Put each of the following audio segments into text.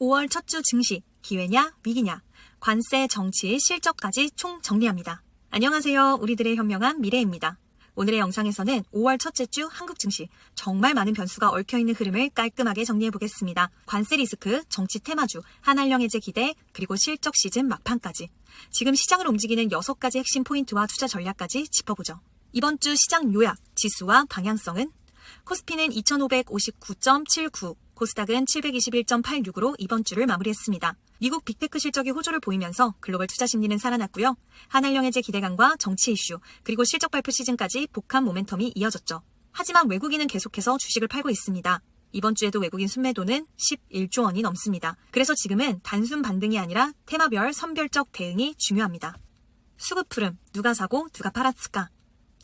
5월 첫 주 증시, 기회냐, 위기냐, 관세, 정치, 실적까지 총 정리합니다. 안녕하세요. 우리들의 현명한 미래입니다. 오늘의 영상에서는 5월 첫째 주 한국 증시 정말 많은 변수가 얽혀있는 흐름을 깔끔하게 정리해 보겠습니다. 관세 리스크, 정치 테마주, 한한령 해제 기대, 그리고 실적 시즌 막판까지 지금 시장을 움직이는 6가지 핵심 포인트와 투자 전략까지 짚어보죠. 이번 주 시장 요약, 지수와 방향성은 코스피는 2559.79, 코스닥은 721.86으로 이번 주를 마무리했습니다. 미국 빅테크 실적이 호조를 보이면서 글로벌 투자 심리는 살아났고요. 한한령 해제 기대감과 정치 이슈, 그리고 실적 발표 시즌까지 복합 모멘텀이 이어졌죠. 하지만 외국인은 계속해서 주식을 팔고 있습니다. 이번 주에도 외국인 순매도는 11조 원이 넘습니다. 그래서 지금은 단순 반등이 아니라 테마별 선별적 대응이 중요합니다. 수급 흐름, 누가 사고 누가 팔았을까?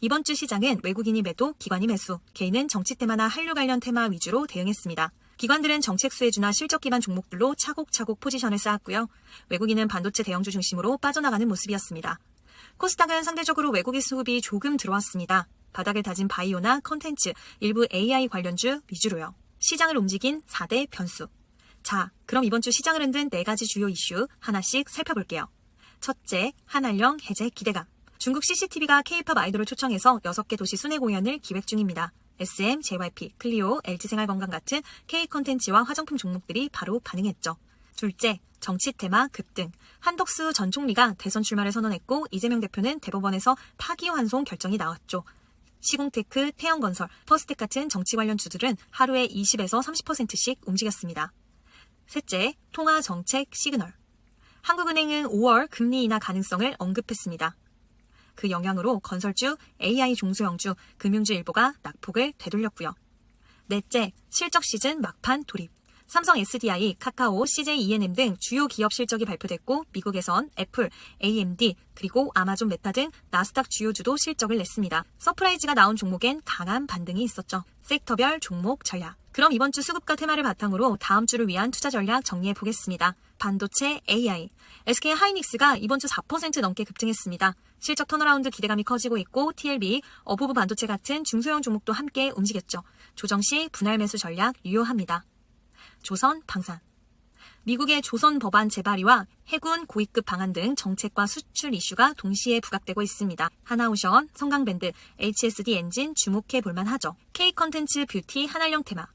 이번 주 시장은 외국인이 매도, 기관이 매수, 개인은 정치 테마나 한류 관련 테마 위주로 대응했습니다. 기관들은 정책 수혜주나 실적 기반 종목들로 차곡차곡 포지션을 쌓았고요. 외국인은 반도체 대형주 중심으로 빠져나가는 모습이었습니다. 코스닥은 상대적으로 외국인 수급이 조금 들어왔습니다. 바닥을 다진 바이오나 컨텐츠, 일부 AI 관련주 위주로요. 시장을 움직인 4대 변수. 자, 그럼 이번 주 시장을 흔든 4가지 주요 이슈 하나씩 살펴볼게요. 첫째, 한한령 해제 기대감. 중국 CCTV가 K-팝 아이돌을 초청해서 6개 도시 순회 공연을 기획 중입니다. SM, JYP, 클리오, LG생활건강 같은 K 컨텐츠와 화장품 종목들이 바로 반응했죠. 둘째, 정치 테마 급등. 한덕수 전 총리가 대선 출마를 선언했고 이재명 대표는 대법원에서 파기환송 결정이 나왔죠. 시공테크, 태양건설, 퍼스텍 같은 정치 관련 주들은 하루에 20에서 30%씩 움직였습니다. 셋째, 통화 정책 시그널. 한국은행은 5월 금리 인하 가능성을 언급했습니다. 그 영향으로 건설주, AI 종소형주, 금융주 일부가 낙폭을 되돌렸고요. 넷째, 실적 시즌 막판 돌입. 삼성 SDI, 카카오, CJ ENM 등 주요 기업 실적이 발표됐고 미국에선 애플, AMD, 그리고 아마존 메타 등 나스닥 주요주도 실적을 냈습니다. 서프라이즈가 나온 종목엔 강한 반등이 있었죠. 섹터별 종목 전략. 그럼 이번 주 수급과 테마를 바탕으로 다음 주를 위한 투자 전략 정리해 보겠습니다. 반도체 AI. SK 하이닉스가 이번 주 4% 넘게 급등했습니다. 실적 턴어라운드 기대감이 커지고 있고 TLB, 어부부 반도체 같은 중소형 종목도 함께 움직였죠. 조정 시 분할 매수 전략 유효합니다. 조선 방산. 미국의 조선 법안 재발의와 해군 고위급 방한 등 정책과 수출 이슈가 동시에 부각되고 있습니다. 하나오션, 성강밴드, HSD 엔진 주목해 볼만 하죠. K 컨텐츠 뷰티 한한령 테마,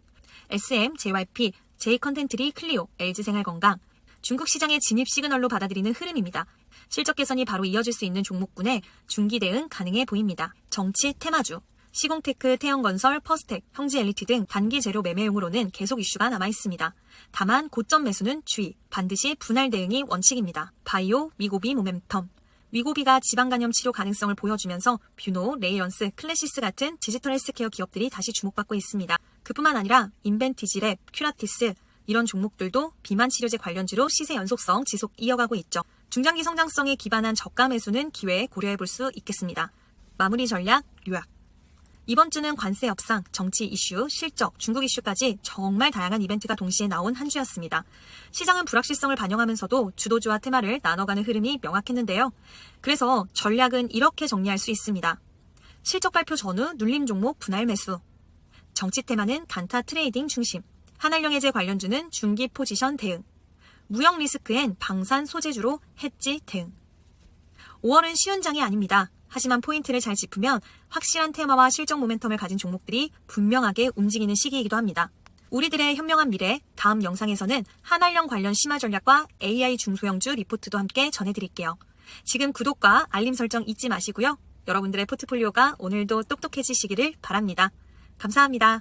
SM, JYP, J 컨텐트리 클리오, LG생활건강, 중국 시장의 진입 시그널로 받아들이는 흐름입니다. 실적 개선이 바로 이어질 수 있는 종목군에 중기 대응 가능해 보입니다. 정치 테마주. 시공테크, 태영건설, 퍼스텍, 형지 엘리트 등 단기 재료 매매용으로는 계속 이슈가 남아 있습니다. 다만 고점 매수는 주의, 반드시 분할 대응이 원칙입니다. 바이오, 미고비 모멘텀. 위고비가 지방 간염 치료 가능성을 보여주면서 뷰노, 레이언스, 클래시스 같은 디지털 헬스케어 기업들이 다시 주목받고 있습니다. 그뿐만 아니라 인벤티지랩, 큐라티스 이런 종목들도 비만 치료제 관련주로 시세 연속성 지속 이어가고 있죠. 중장기 성장성에 기반한 저가 매수는 기회에 고려해 볼 수 있겠습니다. 마무리 전략 요약. 이번 주는 관세 협상, 정치 이슈, 실적, 중국 이슈까지 정말 다양한 이벤트가 동시에 나온 한 주였습니다. 시장은 불확실성을 반영하면서도 주도주와 테마를 나눠가는 흐름이 명확했는데요. 그래서 전략은 이렇게 정리할 수 있습니다. 실적 발표 전후 눌림 종목 분할 매수. 정치 테마는 단타 트레이딩 중심. 한한령 해제 관련주는 중기 포지션 대응. 무역 리스크엔 방산 소재주로 해지 대응. 5월은 쉬운 장이 아닙니다. 하지만 포인트를 잘 짚으면 확실한 테마와 실적 모멘텀을 가진 종목들이 분명하게 움직이는 시기이기도 합니다. 우리들의 현명한 미래 다음 영상에서는 한한령 관련 심화 전략과 AI 중소형주 리포트도 함께 전해드릴게요. 지금 구독과 알림 설정 잊지 마시고요. 여러분들의 포트폴리오가 오늘도 똑똑해지시기를 바랍니다. 감사합니다.